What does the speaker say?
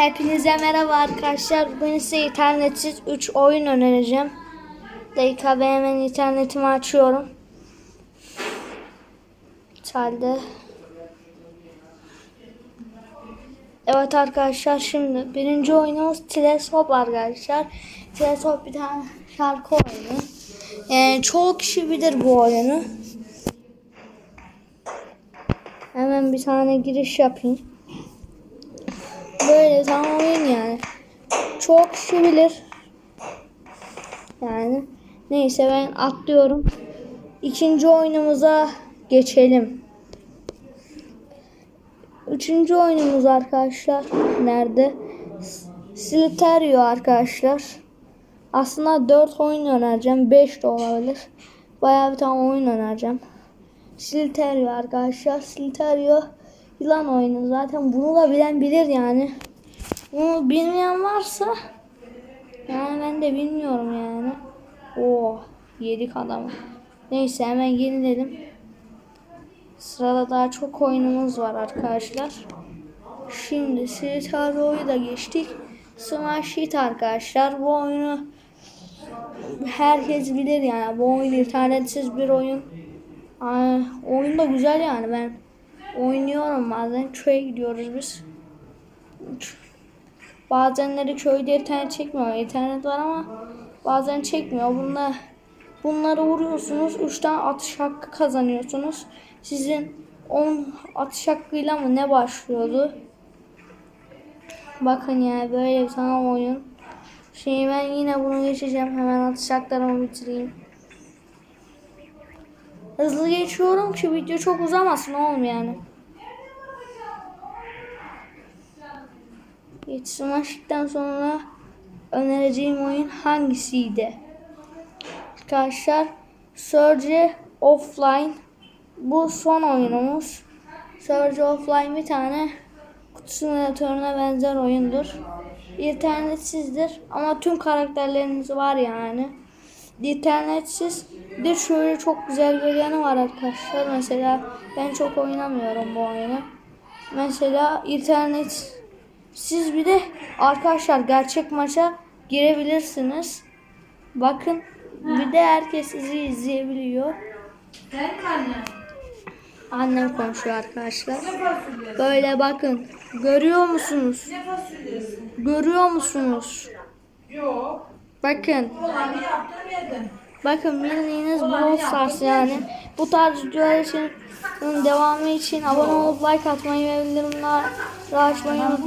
Hepinize merhaba arkadaşlar. Bugün size internetsiz 3 oyun önereceğim. Dakika ben internetimi açıyorum. Çaldı. Evet arkadaşlar şimdi birinci oyunumuz Teleskop arkadaşlar. Teleskop bir tane şarkı oyunu. Yani çoğu kişi bilir bu oyunu. Hemen bir tane giriş yapayım. Böyle tam oyun yani. Çok kişi bilir. Yani neyse ben atlıyorum. İkinci oyunumuza geçelim. Üçüncü oyunumuz arkadaşlar nerede? Sliterio arkadaşlar. Aslında 4 oyun önereceğim. 5 de olabilir. Bayağı bir tane oyun önereceğim. Sliterio arkadaşlar. Sliterio yılan oyunu. Zaten bunu da bilen bilir yani. Bunu bilmeyen varsa yani ben de bilmiyorum yani. Oo, yedik adamı. Neyse hemen yenilelim. Sırada daha çok oyunumuz var arkadaşlar. Şimdi Silitario'yu da geçtik. Smash Hit arkadaşlar. Bu oyunu herkes bilir yani. Bu oyun internetsiz bir oyun. Aa, oyun da güzel yani ben oynuyorum bazen. Köye gidiyoruz biz. Bazenleri köyde internet çekmiyor. İnternet var ama bazen çekmiyor. Bunda bunları vuruyorsunuz. 3 tane atış hakkı kazanıyorsunuz. Sizin 10 atış hakkıyla mı ne başlıyordu? Bakın yani böyle bir tane oyun. Şimdi ben yine bunu geçeceğim. Hemen atış haklarımı bitireyim. Hızlı geçiyorum ki video çok uzamasın oğlum yani. Yetiştirmekten sonra önereceğim oyun hangisiydi? Arkadaşlar Surge Offline bu son oyunumuz. Surge Offline bir tane kutu simülatörüne benzer oyundur. İnternetsizdir ama tüm karakterleriniz var yani. İnternetsiz de şöyle çok güzel bir yanı var arkadaşlar. Mesela ben çok oynamıyorum bu oyunu. Mesela internet siz bir de arkadaşlar gerçek maça girebilirsiniz. Bakın bir de herkes sizi izleyebiliyor. Sen mi anne? Annem konuşuyor arkadaşlar. Böyle bakın. Görüyor musunuz? Görüyor musunuz? Yok. Bakın. Bakın bildiğiniz Brawl Stars yani. Bu tarz videolar için devamı için abone olup like atmayı ve bildirimleri açmayı unutmayın.